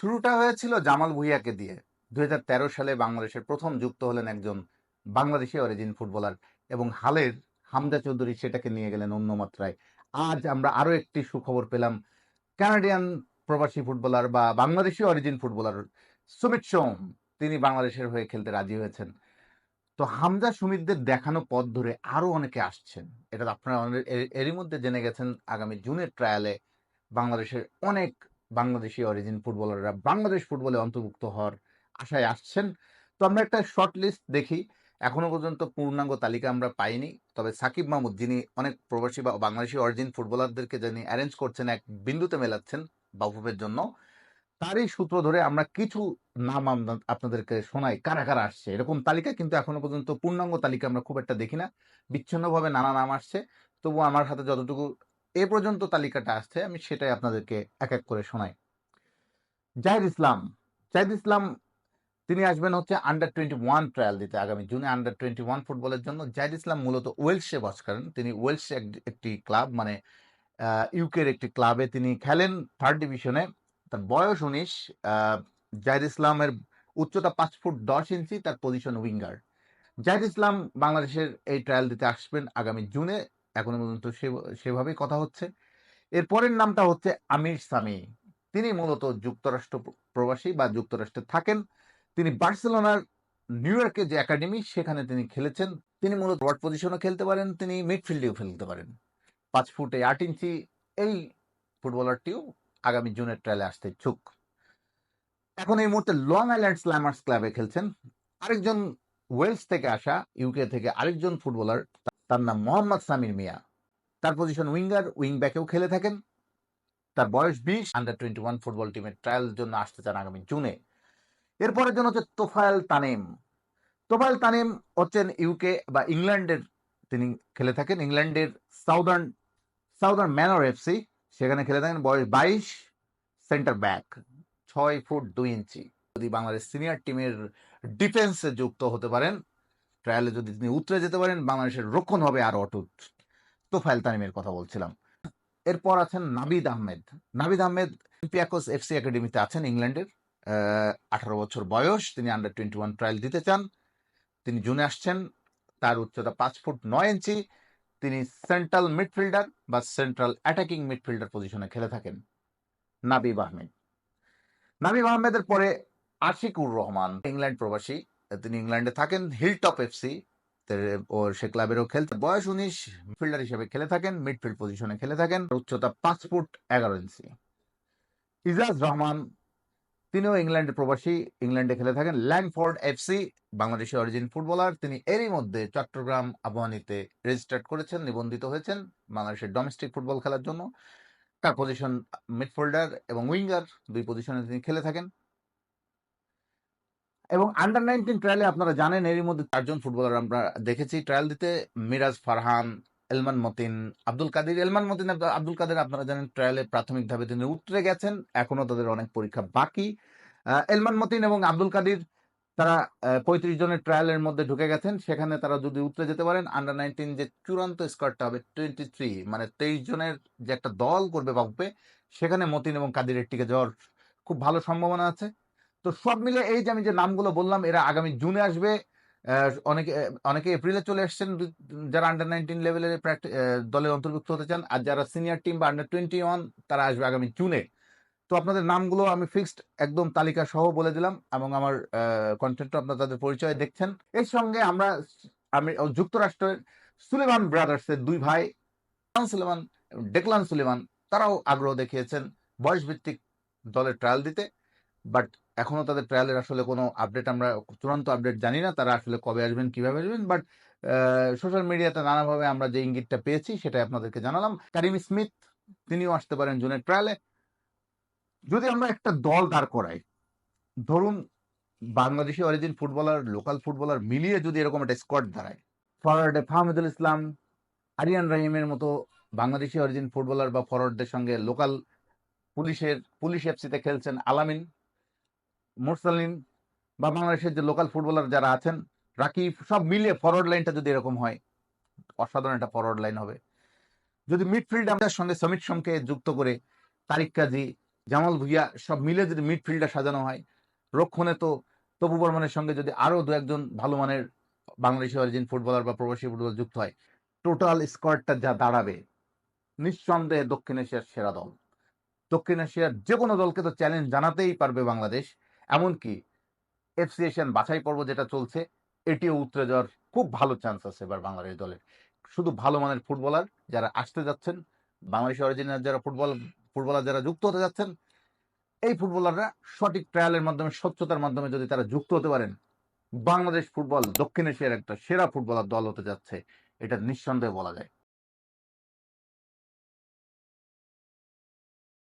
শুরুটা হয়েছিল জামাল ভুঁইয়াকে দিয়ে। দুই হাজার তেরো সালে বাংলাদেশের প্রথম যুক্ত হলেন একজন বাংলাদেশি অরিজিন ফুটবলার এবং হালের হামজা চৌধুরী সেটাকে নিয়ে গেলেন অন্য মাত্রায়। আজ আমরা আরও একটি সুখবর পেলাম। কানাডিয়ান প্রবাসী ফুটবলার বা বাংলাদেশি অরিজিন ফুটবলার সুমিত সোম, তিনি বাংলাদেশের হয়ে খেলতে রাজি হয়েছেন। তো হামজা সুমিতদের দেখানো পথ ধরে আরও অনেকে আসছেন। এটা আপনারা এরই মধ্যে জেনে গেছেন, আগামী জুনের ট্রায়ালে বাংলাদেশের অনেক বাংলাদেশি অরিজিন ফুটবলাররা বাংলাদেশ ফুটবলে অন্তর্ভুক্ত হওয়ার আশায় আসছেন। তো আমরা একটা শর্ট লিস্ট দেখি। এখনও পর্যন্ত পূর্ণাঙ্গ তালিকা আমরা পাইনি। তবে সাকিব মাহমুদ যিনি অনেক প্রবাসী বা বাংলাদেশি অরিজিন ফুটবলারদেরকে যিনি অ্যারেঞ্জ করছেন, এক বিন্দুতে মেলাচ্ছেন বাফুফের জন্য, তারই সূত্র ধরে আমরা কিছু নাম আপনাদেরকে শোনাই, কারা কারা আসছে। এরকম তালিকা কিন্তু এখনও পর্যন্ত পূর্ণাঙ্গ তালিকা আমরা খুব একটা দেখি না। বিচ্ছিন্নভাবে নানা নাম আসছে। তবু আমার হাতে যতটুকু এ পর্যন্ত তালিকাটা আসছে, আমি সেটাই আপনাদেরকে এক এক করে শোনাই। জাহিদ ইসলাম জাহিদ ইসলাম, তিনি আসবেন হচ্ছে আন্ডার টোয়েন্টি ওয়ান ট্রায়াল দিতে আগামী জুনে আন্ডার টোয়েন্টি ওয়ান ফুটবলের জন্য। জাহিদ ইসলাম মূলত ওয়েলসে বাস করেন। তিনি ওয়েলসে একটি ক্লাব মানে ইউকের একটি ক্লাবে তিনি খেলেন থার্ড ডিভিশনে তার বয়স উনিশ জাহিদ ইসলামের উচ্চতা পাঁচ ফুট দশ ইঞ্চি, তার পজিশন উইঙ্গার জাহিদ ইসলাম বাংলাদেশের এই ট্রায়াল দিতে আসবেন আগামী জুনে। এখনও পর্যন্ত সেভাবেই কথা হচ্ছে। এর পরের নামটা হচ্ছে আমির সামি। তিনি মূলত যুক্তরাষ্ট্র প্রবাসী বা যুক্তরাষ্ট্রে থাকেন। তিনি বার্সেলোনার নিউ ইয়র্কে যে একাডেমি, সেখানে তিনি খেলেছেন। তিনি মূলত ওয়ার্ড পজিশনও খেলতে পারেন, তিনি মিডফিল্ডেও খেলতে পারেন। পাঁচ ফুটে আট ইঞ্চি এই ফুটবলারটিও আগামী জুনের ট্রায়ালে আসতে ইচ্ছুক। এখন এই মুহূর্তে লং আইল্যান্ড স্ল্যামার্স ক্লাবে খেলছেন। আরেকজন ওয়েলস থেকে আসা ইউকে থেকে আরেকজন ফুটবলার তার নাম মোহাম্মদ সামির মিয়া। তার পজিশন উইঙ্গার উইং ব্যাকেও খেলে থাকেন। তার বয়স বিশ। আন্ডার টোয়েন্টি ওয়ান ফুটবল টিমের ট্রায়াল জন্য আসতে চান আগামী জুনে। এরপরের জন্য হচ্ছে তোফায়েল তানিম। তোফায়েল তানেম হচ্ছেন ইউকে বা ইংল্যান্ডের তিনি খেলে থাকেন। ইংল্যান্ডের সাউদার্ন সাউদার্ন ম্যানর এফসি সেখানে খেলে থাকেন। বয়স বাইশ। সেন্টার ব্যাক ছয় ফুট দুই ইঞ্চি। যদি বাংলাদেশ সিনিয়র টিমের ডিফেন্সে যুক্ত হতে পারেন ট্রায়ালে যদি তিনি উতরে যেতে পারেন, বাংলাদেশের রক্ষণ হবে আর অটুট। তোফায়েল তানিমের কথা বলছিলাম। এরপর আছেন নাবিদ আহমেদ। নাবিদ আহমেদ পিয়াকোস এফসি একাডেমিতে আছেন ইংল্যান্ডের। আঠারো বছর বয়স, তিনি আন্ডার টোয়েন্টি ওয়ান ট্রায়াল দিতে চান। তিনি জুনে আসছেন, তার উচ্চতা পাঁচ ফুট নয় ইঞ্চি। তিনি সেন্ট্রাল মিডফিল্ডার বা সেন্ট্রাল অ্যাটাকিং মিডফিল্ডার পজিশনে খেলে থাকেন। নাবিব আহমেদ। নাবিব আহমেদের পরে আশিকুর রহমান, ইংল্যান্ড প্রবাসী। তিনি ইংল্যান্ডে থাকেন। হিল হিলটপ এফসি ও সে ক্লাবেরও খেলতে। বয়স উনিশ ফিল্ডার হিসেবে খেলে থাকেন মিডফিল্ড পজিশনে খেলে থাকেন। উচ্চতা পাঁচ ফুট এগারো ইঞ্চি ইজাজ রহমান, তিনিও ইংল্যান্ডের প্রবাসী, ইংল্যান্ডে খেলে থাকেন। Langford FC Bangladeshi origin footballer তিনি এরই মধ্যে চট্টগ্রাম আবহানিতে রেজিস্টার্ড করেছেন, নিবন্ধিত হয়েছেন বাংলাদেশের ডোমেস্টিক ফুটবল খেলার জন্য। তার পজিশন মিডফিল্ডার এবং উইঙ্গার দুই পজিশনে তিনি খেলে থাকেন। এবং আন্ডার নাইনটিন ট্রায়ালে আপনারা জানেন, এরই মধ্যে চারজন ফুটবলার আমরা দেখেছি। ট্রায়াল দিতে মিরাজ ফারহান, এলমান মতিন, আব্দুল কাদের। এলমান মতিন আব্দ- আব্দুল কাদের আপনারা জানেন ট্রায়ালে প্রাথমিকভাবে তিনি উতরে গেছেন। এখনও তাদের অনেক পরীক্ষা বাকি। এলমান মতিন এবং আব্দুল কাদির, তারা পঁয়ত্রিশ জনের ট্রায়ালের মধ্যে ঢুকে গেছেন। সেখানে তারা যদি উতরে যেতে পারেন আন্ডার নাইনটিন যে চূড়ান্ত স্কোয়াডটা হবে টোয়েন্টি থ্রি মানে তেইশ জনের যে একটা দল করবে ভাববে সেখানে মতিন এবং কাদিরের টিকে যাওয়ার খুব ভালো সম্ভাবনা আছে। তো সব মিলে এই যে আমি যে নামগুলো বললাম, এরা আগামী জুনে আসবে। অনেকে অনেকে এপ্রিলে চলে এসেছেন যারা আন্ডার নাইনটিন লেভেলের দলে অন্তর্ভুক্ত হতে চান, আর যারা সিনিয়র টিম বা আন্ডার টোয়েন্টি ওয়ান তারা আসবে আগামী জুনে। তো আপনাদের নামগুলো আমি ফিক্সড একদম তালিকা সহ বলে দিলাম, এবং আমার কন্টেন্টও আপনার তাদের পরিচয় দেখছেন। এর সঙ্গে আমরা, আমি যুক্তরাষ্ট্রের সুলেমান ব্রাদার্সের দুই ভাই সুলেমান, ডেকলান সুলেমান, তারাও আগ্রহ দেখিয়েছেন বয়স ভিত্তিক দলের ট্রায়াল দিতে। বাট এখনও তাদের ট্রায়ালের আসলে কোনো আপডেট আমরা চূড়ান্ত আপডেট জানি না, তারা আসলে কবে আসবেন, কীভাবে আসবেন বাট সোশ্যাল মিডিয়াতে নানাভাবে আমরা যে ইঙ্গিতটা পেয়েছি সেটাই আপনাদেরকে জানালাম। কারিম স্মিথ তিনিও আসতে পারেন জুনের ট্রায়ালে যদি আমরা একটা দল দাঁড় করাই, ধরুন Bangladeshi origin footballer local footballer মিলিয়ে যদি এরকম একটা স্কোয়াড দাঁড়ায় ফরওয়ার্ডে ফাহমিদুল ইসলাম, আরিয়ান রহিমের মতো বাংলাদেশি অরিজিন ফুটবলার বা ফরওয়ার্ডদের সঙ্গে লোকাল পুলিশের, পুলিশ এফসিতে খেলছেন আলামিন মুরসালিন বা বাংলাদেশের যে লোকাল ফুটবলার যারা আছেন রাকিব সব মিলে ফরওয়ার্ড লাইনটা যদি এরকম হয়, অসাধারণ একটা ফরওয়ার্ড লাইন হবে। যদি মিডফিল্ড আমাদের সঙ্গে সমিত সোমকে যুক্ত করে, তারিক কাজী, জামাল ভুইয়া, সব মিলে যদি মিডফিল্ডার সাজানো হয়, রক্ষণে তো তপু বর্মনের সঙ্গে যদি আরও দু একজন ভালো মানের বাংলাদেশি অরিজিন ফুটবলার বা প্রবাসী ফুটবলার যুক্ত হয় টোটাল স্কোয়াডটা যা দাঁড়াবে, নিঃসন্দেহে দক্ষিণ এশিয়ার সেরা দল। দক্ষিণ এশিয়ার যে কোনো দলকে তো চ্যালেঞ্জ জানাতেই পারবে বাংলাদেশ। এমনকি এফসি এশিয়ান বাছাই পর্ব যেটা চলছে, এটিও উতরে যাওয়ার খুব ভালো চান্স আছে এবার বাংলাদেশ দলের। শুধু ভালো মানের ফুটবলার যারা আসতে যাচ্ছেন, বাংলাদেশ অরিজিনাল যারা ফুটবল, ফুটবলার যারা যুক্ত হতে যাচ্ছেন, এই ফুটবলাররা সঠিক ট্রায়ালের মাধ্যমে, স্বচ্ছতার মাধ্যমে যদি তারা যুক্ত হতে পারেন, বাংলাদেশ ফুটবল দক্ষিণ এশিয়ার একটা সেরা ফুটবলার দল হতে যাচ্ছে, এটা নিঃসন্দেহে বলা যায়।